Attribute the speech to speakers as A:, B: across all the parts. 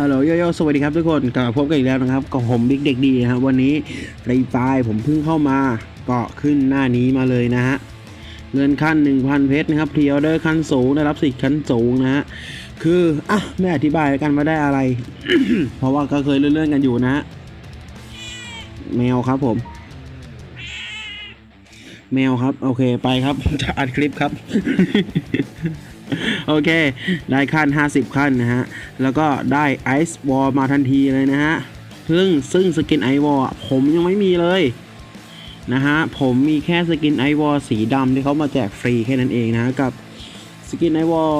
A: ฮัลโหลโยโย่สวัสดีครับทุกคนกลับมาพบกันอีกแล้วนะครับกับผมบิ๊กเด็กดีนะครับวันนี้ฟรีไฟผมเพิ่งเข้ามาเก็ขึ้นหน้านี้มาเลยนะฮะเงินขั้น 1,000 เพชรนะครับพรีออเดอร์ขั้นสูงได้รับสิทธิ์ขั้นสูงนะฮะคืออะไม่อธิบายกันว่าได้อะไร เพราะว่าก็เคยเลื่อนๆกันอยู่นะฮะแมวครับผม แมวครับ โอเคไปครับจะอัดคลิปครับ โอเค ได้ขั้น 50 ขั้นนะฮะ แล้วก็ได้ไอซ์วอลมาทันทีเลยนะฮะ ซึ่งซึ่งสกินไอวอลผมยังไม่มีเลยนะฮะ ผมมีแค่สกินไอวอลสีดำที่เขามาแจกฟรีแค่นั้นเองนะะกับสกินไอวอล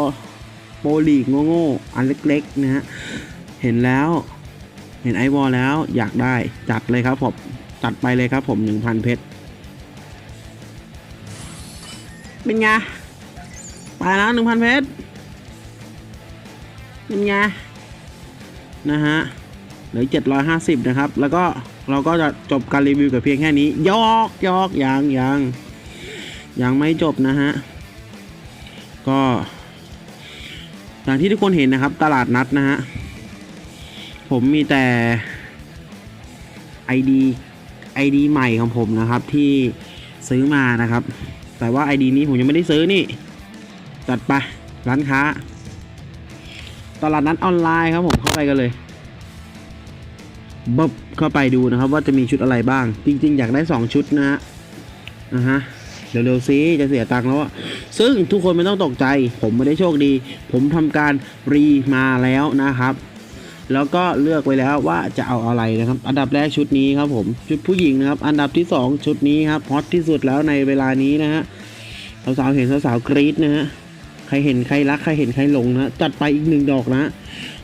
A: โปลีกโง่ๆอันเล็กๆนะฮะ เห็นแล้วเห็นไอวอลแล้วอยากได้จัดเลยครับผมจัดไปเลยครับผม 1,000 เพชรเป็นไง ไปแล้วหนึ่งพันเพชรเป็นไงนะฮะเหลือเจ็ดร้อยห้าสิบนะครับ แล้วก็เราก็จะจบการรีวิวกับเพียงแค่นี้ ยอกยอกยังยังยังไม่จบนะฮะ ก็อย่างที่ทุกคนเห็นนะครับ ตลาดนัดนะฮะ ผมมีแต่ ID ID ใหม่ของผมนะครับที่ซื้อมานะครับ แต่ว่า ID นี้ผมยังไม่ได้ซื้อนี่ จัดไปร้านค้า ตลาดนัดออนไลน์ครับผมเข้าไปกันเลยบบเข้าไปดูนะครับ ว่าจะมีชุดอะไรบ้าง จริง ๆ อยากได้ 2 ชุดนะฮะนะฮะเร็วๆซิจะเสียตังค์แล้วอะซึ่งทุกคนไม่ต้องตกใจ ผมไม่ได้โชคดี ผมทำการรีมาแล้วนะครับ แล้วก็เลือกไว้แล้วว่าจะเอาอะไรนะครับ อันดับแรกชุดนี้ครับผมชุดผู้หญิงนะครับ อันดับที่ 2 ชุดนี้ครับฮอตที่สุดแล้วในเวลานี้นะฮะสาวๆเห็นสาวๆกรี๊ดนะฮะ ใครเห็นใครรักใครเห็นใครหลงนะ จัดไปอีกหนึ่งดอกนะ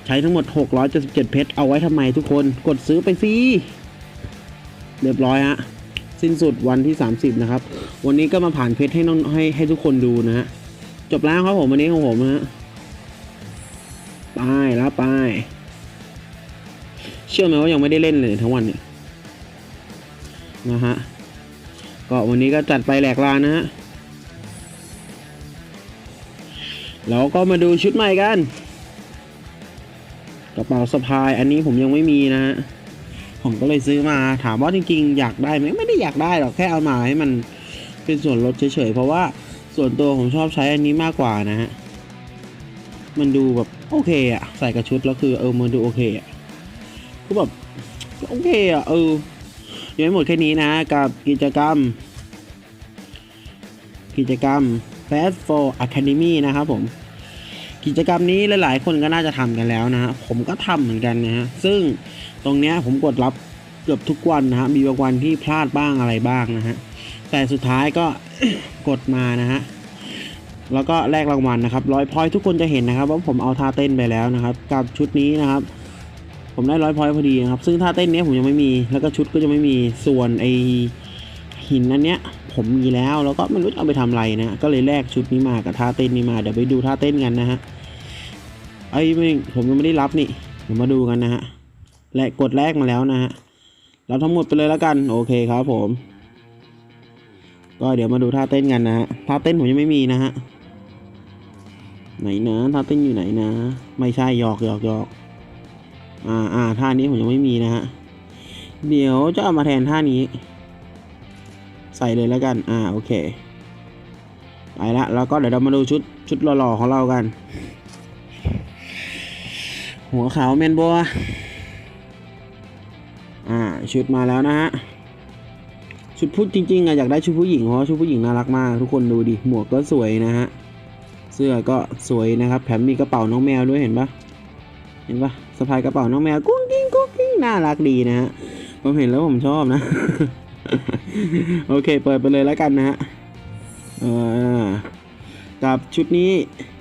A: ใช้ทั้งหมด 677 เพชร เอาไว้ทำไมทุกคน กดซื้อไปสิเรียบร้อยฮะ สิ้นสุดวันที่ 30 นะครับ วันนี้ก็มาผ่านเพชรให้น้องให้ให้ทุกคนดูนะฮะ จบแล้วครับผมวันนี้ของผมนะฮะไปแล้วไป เชื่อไหมว่ายังไม่ได้เล่นเลยทั้งวันเนี่ยนะฮะ ก็วันนี้ก็จัดไปแหลกลานนะฮะ แล้วก็มาดูชุดใหม่กัน กระเป๋าสะพายอันนี้ผมยังไม่มีนะฮะผมก็เลยซื้อมาถามว่าจริงๆ อยากได้ไหมไม่ได้อยากได้หรอกแค่เอามาให้มันเป็นส่วนลดเฉยๆ เพราะว่าส่วนตัวผมชอบใช้อันนี้มากกว่านะฮะ มันดูแบบโอเคอะใส่กับชุดแล้วคือเออมันดูโอเคอะก็แบบโอเคอะเออยังไม่หมดแค่นี้นะกับกิจกรรม กิจกรรม Fast for Academy นะครับผม กิจกรรมนี้หลายๆ คนก็น่าจะทำกันแล้วนะฮะผมก็ทำเหมือนกันนะฮะซึ่งตรงเนี้ยผมกดรับเกือบทุกวันนะฮะมีบางวันที่พลาดบ้างอะไรบ้างนะฮะแต่สุดท้ายก็กดมานะฮะแล้วก็แลกรางวัลนะครับร้อยพอยทุกคนจะเห็นนะครับว่าผมเอาท่าเต้นไปแล้วนะครับ กับชุดนี้นะครับ ผมได้ร้อยพอยพอดีนะครับ ซึ่งท่าเต้นเนี้ยผมยังไม่มี แล้วก็ชุดก็จะไม่มีส่วนไอ หินอันเนี้ยผมมีแล้วแล้วก็ไม่รู้จะเอาไปทำอะไรนะก็เลยแลกชุดนี้มากับท่าเต้นนี้มาเดี๋ยวไปดูท่าเต้นกันนะฮะไอ้ไม่ผมยังไม่ได้รับนี่เดี๋ยวมาดูกันนะฮะและกดแลกมาแล้วนะฮะรับทั้งหมดไปเลยแล้วกันโอเคครับผม ก็เดี๋ยวมาดูท่าเต้นกันนะฮะท่าเต้นผมยังไม่มีนะฮะไหนนะท่าเต้นอยู่ไหนนะ ไม่ใช่หยอกหยอกหยอกอ่าอ่าท่านี้ผมยังไม่มีนะฮะเดี๋ยวจะเอามาแทนท่านี้ ใส่เลยแล้วกัน อ่า โอเค ไปละแล้วก็เดี๋ยวเรามาดูชุดชุดหล่อๆของเรากัน หัวขาวแมนบัว อ่า ชุดมาแล้วนะฮะ ชุดผู้จริงๆอะอยากได้ชุดผู้หญิงเพราะว่าชุดผู้หญิงน่ารักมาก ทุกคนดูดิ หมวกก็สวยนะฮะ เสื้อก็สวยนะครับ แถมมีกระเป๋าน้องแมวด้วยเห็นปะเห็นปะสะพายกระเป๋าน้องแมวกุ้งกิ้งกุ้งกิ้งน่ารักดีนะฮะ ผมเห็นแล้วผมชอบนะ โอเค เปิดไปเลยแล้วกันนะฮะกับชุดนี้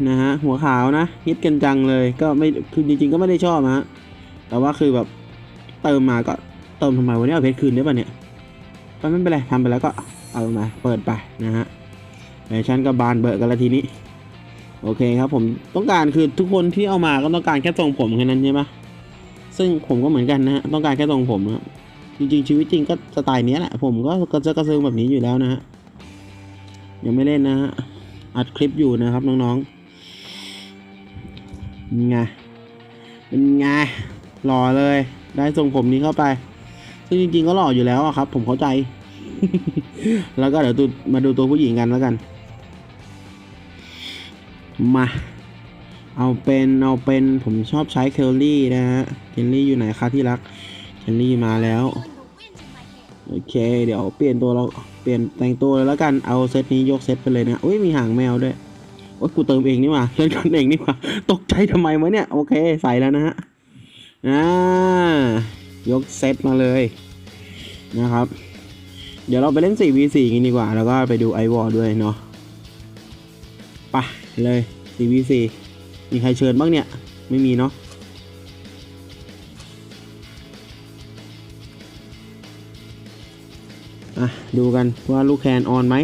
A: นะฮะหัวขาวนะฮิตกันจังเลยก็ไม่คือจริงๆก็ไม่ได้ชอบนะฮะแต่ว่าคือแบบเติมมาก็เติมทำไมวันนี้เอาเพชรคืนได้ป่ะเนี่ยก็ไม่เป็นไรทำไปแล้วก็เอามาเปิดไปนะฮะแฟชั่นก็บานเบิกกันละทีนี้ โอเคครับผมต้องการคือทุกคนที่เอามาก็ต้องการแค่ทรงผมแค่นั้นใช่ไหมซึ่งผมก็เหมือนกันนะฮะต้องการแค่ทรงผมครับ จริงๆ ชีวิตจริงก็สไตล์นี้แหละ ผมก็กระเซาะกระเซิงแบบนี้อยู่แล้วนะฮะ ยังไม่เล่นนะฮะ อัดคลิปอยู่นะครับน้องๆไงเป็นไงหล่อเลย ได้ทรงผมนี้เข้าไป ซึ่งจริงๆ ก็หล่ออยู่แล้วครับ ผมเข้าใจ แล้วก็เดี๋ยวมาดูตัวผู้หญิงกันแล้วกัน มา เอาเป็น เอาเป็น ผมชอบใช้เคลลี่นะฮะ เคลลี่อยู่ไหนคะที่รัก เคลลี่มาแล้ว โอเค เดี๋ยวเปลี่ยนตัวเราเปลี่ยนแต่งตัวเลยแล้วกันเอาเซตนี้ยกเซตไปเลยนะอุ้ยมีหางแมวด้วยโอ้ยกูเติมเองนี่ว่าเล่นกันเองนี่ว่าตกใจทำไมวะเนี่ยโอเคใส่แล้วนะฮะอ่ายกเซตมาเลยนะครับ เดี๋ยวเราไปเล่น 4v4 กันดีกว่า แล้วก็ไปดูไอวอลด้วยเนาะไปเลย 4v4 มีใครเชิญบ้างเนี่ย ไม่มีเนาะ อะดูกันว่าลูกแคนออนไหม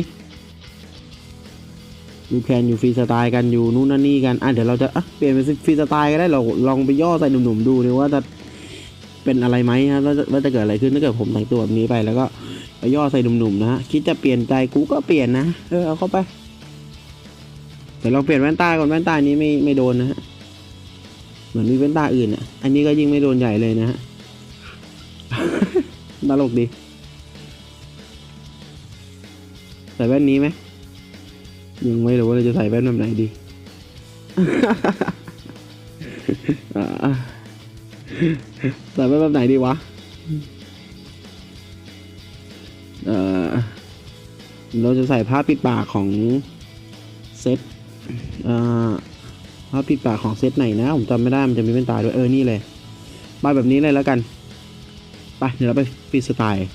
A: ลูกแคนอยู่ฟรีสไตล์กันอยู่นู่นนั่นนี่กันอะเดี๋ยวเราจะอะเปลี่ยนเป็นฟรีสไตล์ก็ได้เราลองไปย่อใส่หนุ่มๆดูดีว่าจะเป็นอะไรไหมฮะว่าจะว่าจะเกิดอะไรขึ้นถ้าเกิดผมแต่งตัวแบบนี้ไปแล้วก็ไปย่อใส่หนุ่มๆนะฮะคิดจะเปลี่ยนใจกูก็เปลี่ยนนะเออเอาเข้าไปเดี๋ยวลองเปลี่ยนแว่นตาก่อนแว่นตานี้ไม่ไม่โดนนะฮะเหมือนมีแว่นตาอื่นอะ อันนี้ก็ยิ่งไม่โดนใหญ่เลยนะฮะตลกดี ใส่แว่นนี้ไหมยังไม่รู้ว่าเราจะใส่แว่นแบบไหนดีใส่แว่นแบบไหนดีวะเออเราจะใส่ผ้าปิดปากของเซตเอ่อผ้าปิดปากของเซตไหนนะผมจำไม่ได้มันจะมีแว่นตาด้วยเออนี่เลยไปแบบนี้เลยแล้วกันไปเดี๋ยวเราไปฟรีสไตล์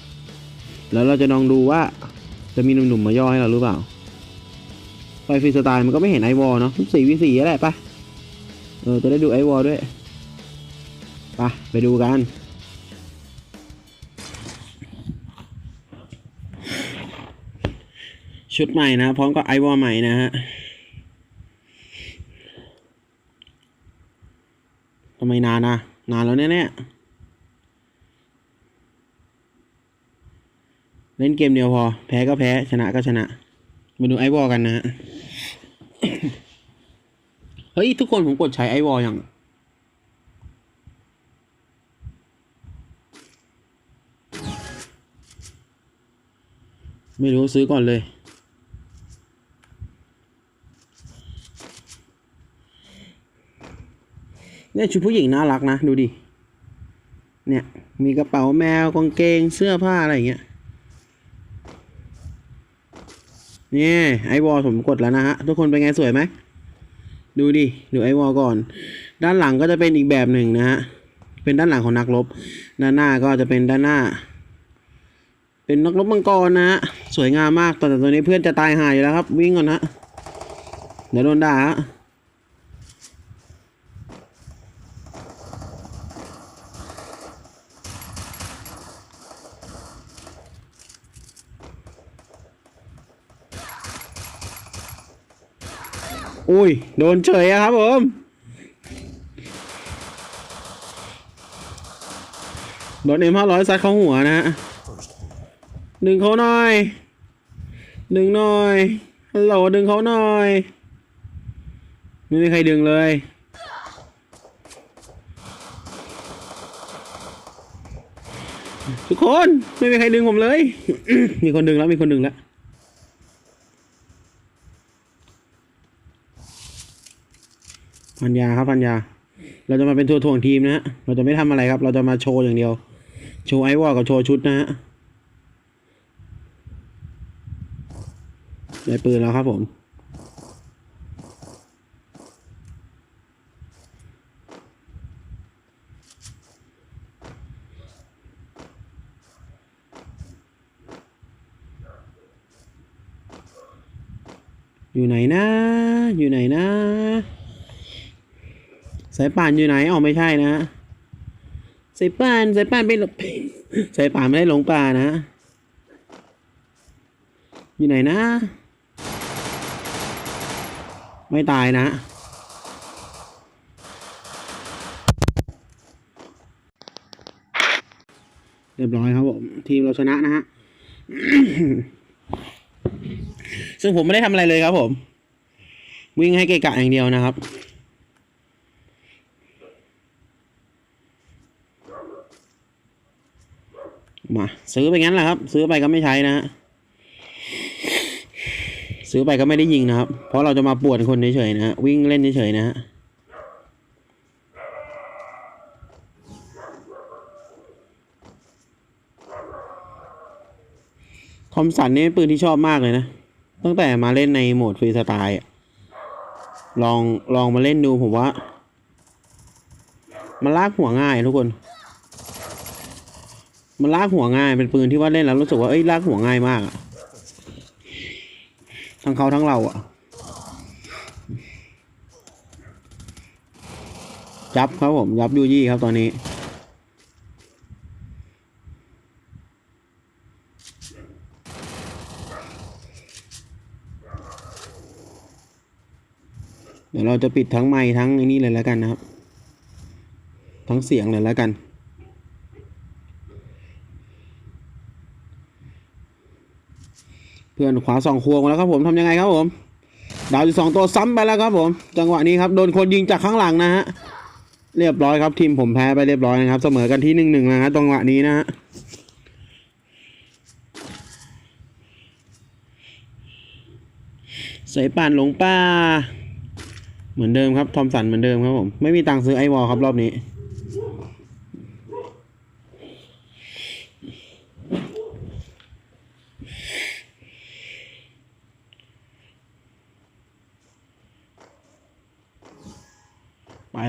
A: แล้วเราจะลองดูว่า จะมีหนุ่มๆมาย่อให้เราหรือเปล่าไฟฟรีสไตล์มันก็ไม่เห็นไอวอลเนาะสี่วิสี่แหละปะเออจะได้ดูไอวอลด้วยปะไปดูกันชุดใหม่นะ พร้อมกับไอวอลใหม่นะฮะทำไมนานนะนานแล้วเนี่ย เล่นเกมเดียวพอ แพ้ก็แพ้ชนะก็ชนะ มาดูไอวอลกันนะฮะเฮ้ย ทุกคนผมกดใช้ไอวอลอย่างไม่รู้ซื้อก่อนเลย เนี่ยชุดผู้หญิงน่ารักนะ ดูดิ เนี่ย มีกระเป๋าแมวกางเกงเสื้อผ้าอะไรอย่างเงี้ย นี่ไอวอลผมกดแล้วนะฮะ ทุกคนเป็นไงสวยไหม ดูดิ ดูไอวอลก่อน ด้านหลังก็จะเป็นอีกแบบหนึ่งนะฮะ เป็นด้านหลังของนักรบ ด้านหน้าก็จะเป็นด้านหน้า เป็นนักรบมังกรนะฮะ สวยงามมากแต่ตัวนี้เพื่อนจะตายหายอยู่แล้วครับ วิ่งก่อนนะเดี๋ยวโดนด่า อุ้ย โดนเฉยอะครับผมโดนเอ็มห้าร้อยซัดเข้าหัวนะฮะดึงเขาหน่อยดึงหน่อยฮัลโหลดึงเขาหน่อย ไม่มีใครดึงเลยทุกคนไม่มีใครดึงผมเลย มีคนดึงแล้วมีคนดึงแล้ว พันยาครับพันยา เราจะมาเป็นตัวถ่วงทีมนะฮะ เราจะไม่ทำอะไรครับ เราจะมาโชว์อย่างเดียว โชว์ไอวอลกับโชว์ชุดนะฮะได้ปืนแล้วครับผม อยู่ไหนนะ อยู่ไหนนะายป่านอยู่ไหนอ๋อไม่ใช่นะสายป่านสายป่านไปหลบสายป่านไม่ได้หลงป่านะ อยู่ไหนนะ ไม่ตายนะเรียบร้อยครับผมทีมเราชนะนะฮะ ซึ่งผมไม่ได้ทำอะไรเลยครับผม วิ่งให้เกะกะอย่างเดียวนะครับ มาซื้อไปงั้นแหละครับ ซื้อไปก็ไม่ใช้นะฮะซื้อไปก็ไม่ได้ยิงนะครับ เพราะเราจะมาปวดคนเฉยๆนะฮะวิ่งเล่นเฉยๆนะฮะทอมสันนี่เป็นปืนที่ชอบมากเลยนะ ตั้งแต่มาเล่นในโหมดฟรีสไตล์ลองลองมาเล่นดูผมว่า มันลากหัวง่ายทุกคน มันลากหัวง่ายเป็นปืนที่ว่าเล่นแล้วรู้สึกว่าเอ้ยลากหัวง่ายมากอะทั้งเขาทั้งเราอะยับครับผมยับยูยี่ครับตอนนี้เดี๋ยวเราจะปิดทั้งไมค์ทั้งอ้นี่เลยแล้วกันนะครับ ทั้งเสียงเลยแล้วกัน พื่อนขวาสองควงแล้วครับผมทำยังไงครับผม ดาวอยู่สองตัวซ้ำไปแล้วครับผม จังหวะนี้ครับโดนคนยิงจากข้างหลังนะฮะเรียบร้อยครับทีมผมแพ้ไปเรียบร้อยนะครับ เสมอกันที่หนึ่งหนึ่งนะฮะจังหวะนี้นะฮะใส่ป่านหลงป่าเหมือนเดิมครับทอมสันเหมือนเดิมครับผม ไม่มีตังค์ซื้อไอวอลครับรอบนี้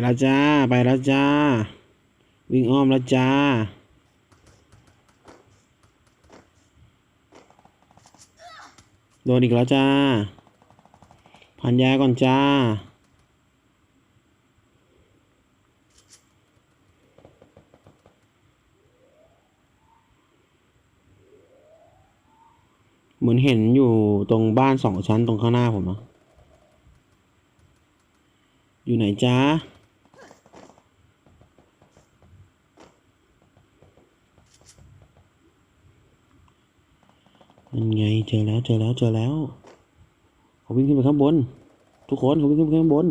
A: แล้วจ้า ไปแล้วจ้า วิ่งอ้อมแล้วจ้า โดนอีกแล้วจ้า พันยาก่อนจ้า เหมือนเห็นอยู่ตรงบ้านสองชั้นตรงข้างหน้าผมนะอยู่ไหนจ้า มันไงเจ อแล้วเจอแล้วเจอแล้วเขาวิ่งขึ้นไปข้างบน ทุกคนเขาวิ่งขึ้นไปข้างบน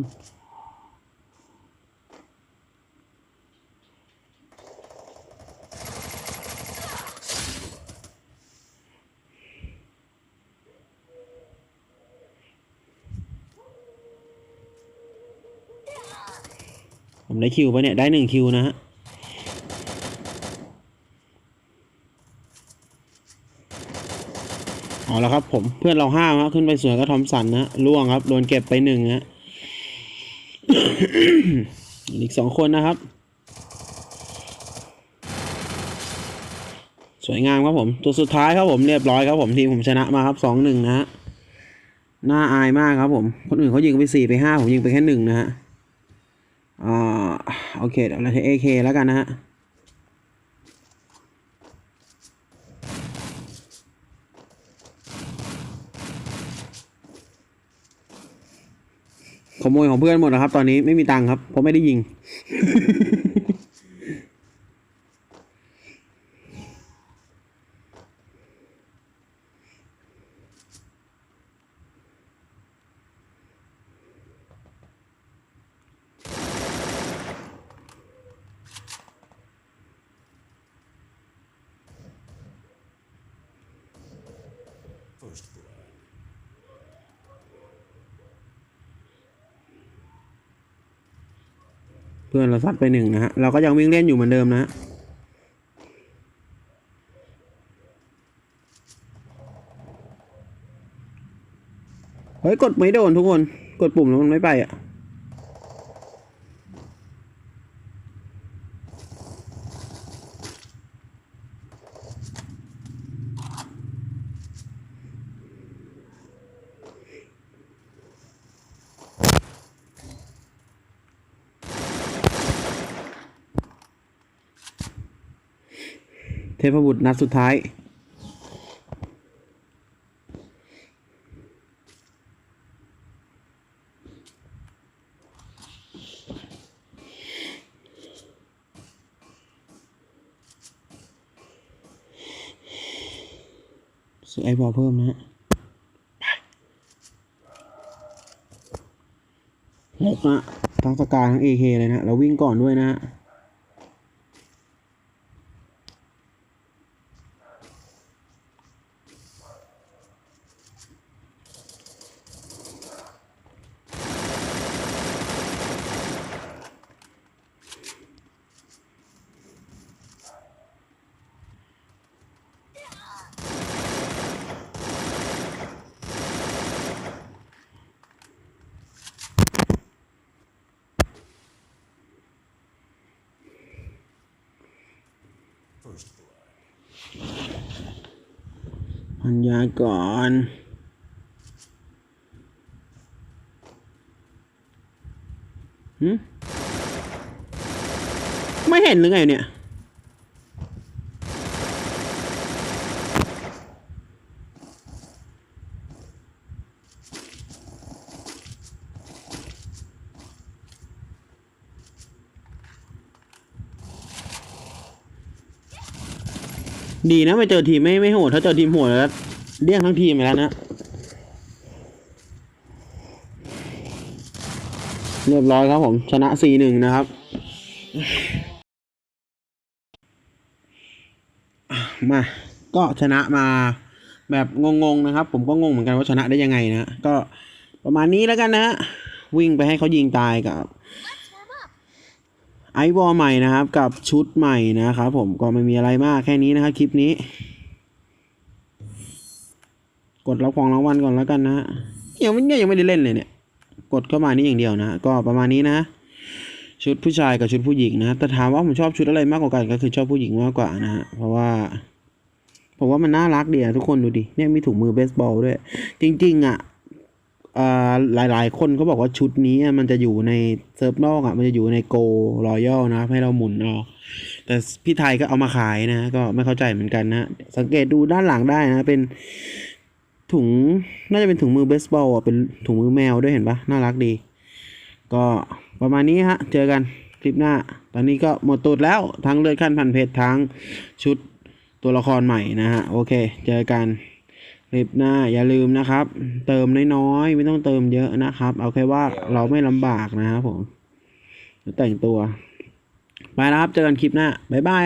A: ผมได้คิวไปเนี่ย ได้หนึ่งคิวนะฮะ เอาละครับผมเพื่อนเราห้าครับขึ้นไปสวนก็ทอมสันนะล่วงครับโดนเก็บไปหนึ่งฮะอีกสองคนนะครับ สวยงามครับผม ตัวสุดท้ายครับผมเรียบร้อยครับผมทีมผมชนะมาครับสองหนึ่งนะฮะน่าอายมากครับผม คนอื่นเขายิงไปสี่ไปห้าผมยิงไปแค่หนึ่งนะฮะอ่าโอเคเดี๋ยวเราใช้เอเคแล้วกันนะฮะ ขโมยของเพื่อนหมดนะครับ ตอนนี้ไม่มีตังค์ครับ เพราะไม่ได้ยิง เพื่อนเราซัดไปหนึ่งนะฮะ เราก็ยังวิ่งเล่นอยู่เหมือนเดิมนะฮะเฮ้ยกดไม่โดนทุกคน กดปุ่มแล้วมันไม่ไปอะ เทพบุตรนัดสุดท้าย ซื้อไอบอลเพิ่มนะฮะหกนะทั้งสกาทั้งเอเคเลยนะ เราวิ่งก่อนด้วยนะฮะ พันยาก่อนหืไม่เห็นหรือไงเนี่ย ดีนะไม่เจอทีมไม่ไม่โหดถ้าเจอทีมโหดแล้วเลี่ยงทั้งทีมไปแล้วนะ เรียบร้อยครับผม ชนะ4-1นะครับ มา ก็ชนะมาแบบงงๆนะครับ ผมก็งงเหมือนกันว่าชนะได้ยังไงนะ ก็ประมาณนี้แล้วกันนะฮะวิ่งไปให้เขายิงตายกับ ไอวอลใหม่นะครับ กับชุดใหม่นะครับผมก็ไม่มีอะไรมากแค่นี้นะครับคลิปนี้ กดรับของรางวัลก่อนแล้วกันนะยังไม่ยังไม่ได้เล่นเลยเนี่ย กดเข้ามานี่อย่างเดียวนะ ก็ประมาณนี้นะ ชุดผู้ชายกับชุดผู้หญิงนะ แต่ถามว่าผมชอบชุดอะไรมากกว่ากันก็คือชอบผู้หญิงมากกว่านะฮะเพราะว่าผมว่ามันน่ารักดีอะทุกคนดูดิเนี่ยมีถุงมือเบสบอลด้วย จริง ๆอะ อ่าหลายคนเขาบอกว่าชุดนี้มันจะอยู่ในเซิร์ฟนอกอะมันจะอยู่ในโกรอยัลนะ ให้เราหมุนเอาแต่พี่ไทยก็เอามาขายนะ ก็ไม่เข้าใจเหมือนกันนะ สังเกตดูด้านหลังได้นะ เป็นถุงน่าจะเป็นถุงมือเบสบอลอะเป็นถุงมือแมวด้วยเห็นปะน่ารักดี ก็ประมาณนี้ฮะ เจอกันคลิปหน้า ตอนนี้ก็หมดตูดแล้วทั้งเลือดขั้นพันเพชรทั้งชุดตัวละครใหม่นะฮะ โอเค เจอกัน คลิปหน้าอย่าลืมนะครับ เติมน้อยๆไม่ต้องเติมเยอะนะครับ เอาแค่ว่าเราไม่ลำบากนะครับผมแต่งตัว ไปแล้วครับ เจอกันคลิปหน้า บ๊ายบาย